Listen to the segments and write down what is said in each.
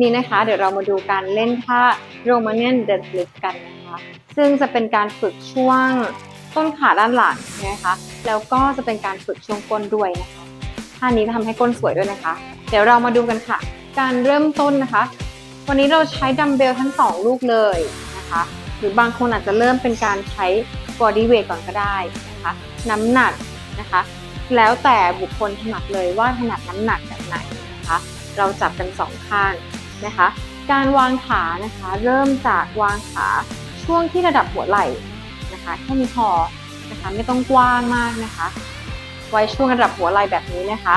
นี่นะคะ เดี๋ยวเรามาดูการเล่นท่า Romanian deadlift กันนะคะ ซึ่งจะเป็นการฝึกช่วงต้นขาด้านหลังนะคะ แล้วก็จะเป็นการฝึกช่วงก้นด้วยนะคะท่านี้จะทำให้ก้นสวยด้วยนะคะ เดี๋ยวเรามาดูกันค่ะ การเริ่มต้นนะคะ วันนี้เราใช้ดัมเบลทั้งสองลูกเลยนะคะ หรือบางคนอาจจะเริ่มเป็นการใช้ body weight ก่อนก็ได้นะคะ น้ำหนักนะคะ แล้วแต่บุคคลถนัดเลยว่าถนัดน้ำหนักแบบไหนนะคะ เราจับกันสองข้าง นะคะ การวางขานะคะเริ่มจากวางขาช่วงที่ระดับหัวไหล่นะคะแค่นี้พอนะคะไม่ต้องกว้างมากนะคะ ไว้ช่วงระดับหัวไหล่แบบนี้นะคะ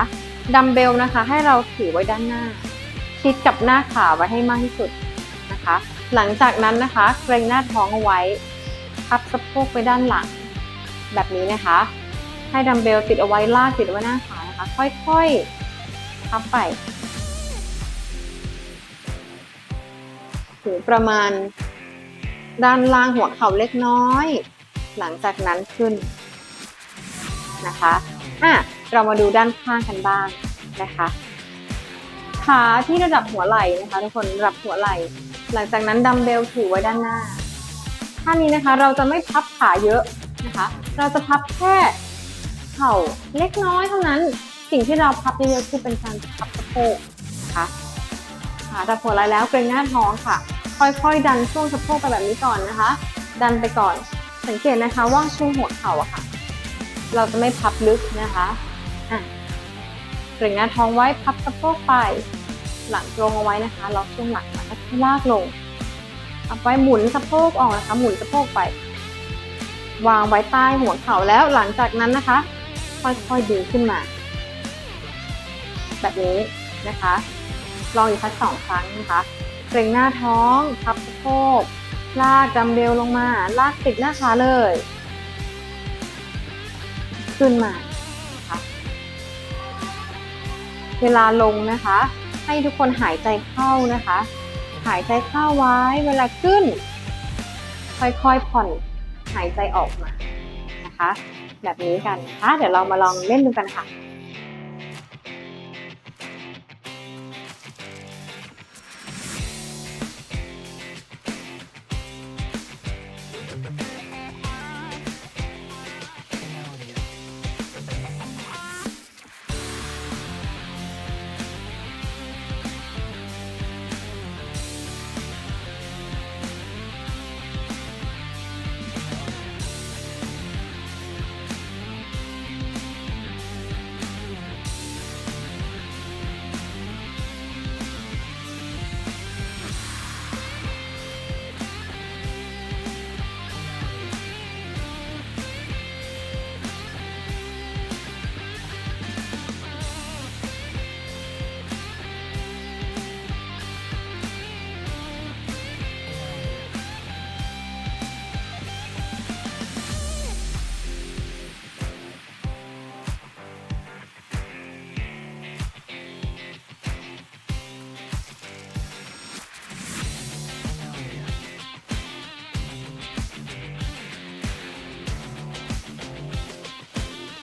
ดัมเบลนะคะ ให้เราถือไว้ด้านหน้า ชิดกับหน้าขาไว้ให้มากที่สุดนะคะ หลังจากนั้นนะคะเกรงหน้าท้องเอาไว้พับสะโพกไปด้านหลัง แบบนี้นะคะ ให้ดัมเบลติดเอาไว้ลากติดไว้หน้าขานะคะ ค่อยๆพับไป ถึงประมาณ ด้านล่างหัวเข่าเล็กน้อย หลังจากนั้นขึ้นนะคะอะเรามาดูด้านข้างกันบ้างนะคะขาที่ระดับหัวไหล่นะคะ ทุกคนระดับหัวไหล่ หลังจากนั้นดัมเบลถือไว้ด้านหน้าท่านี้นะคะเราจะไม่พับขาเยอะนะคะ เราจะพับแค่เข่าเล็กน้อยเท่านั้น สิ่งที่เราพับเยอะๆคือเป็นการพับสะโพกนะคะขาระดับหัวไหล่แล้วเกรงหน้าท้องค่ะ ค่อยๆ ดันช่วงสะโพกไปแบบนี้ก่อนนะคะ ดันไปก่อน สังเกตนะคะว่าช่วงหัวเข่าอะค่ะ เราจะไม่พับลึกนะคะอะเกรงหน้าท้องไว้พับสะโพกไป หลังตรงเอาไว้นะคะล็อกช่วงหลังแล้วลากลงเอาไว้หมุนสะโพกออกนะคะ หมุนสะโพกไป วางไว้ใต้หัวเข่าแล้วหลังจากนั้นนะคะ ค่อยๆดึงขึ้นมา แบบนี้นะคะ ลองอีกสักสองครั้งนะคะ เกรงหน้าท้อง พับสะโพก ลากดัมเบลลงมา ลากติดหน้าขาเลย ขึ้นมาะเวลาลงนะคะ ให้ทุกคนหายใจเข้านะคะ หายใจเข้าไว้ เวลาขึ้น ค่อยๆผ่อนหายใจออกมานะคะ แบบนี้กันนะคะเดี๋ยวเรามาลองเล่นดูกันค่ะ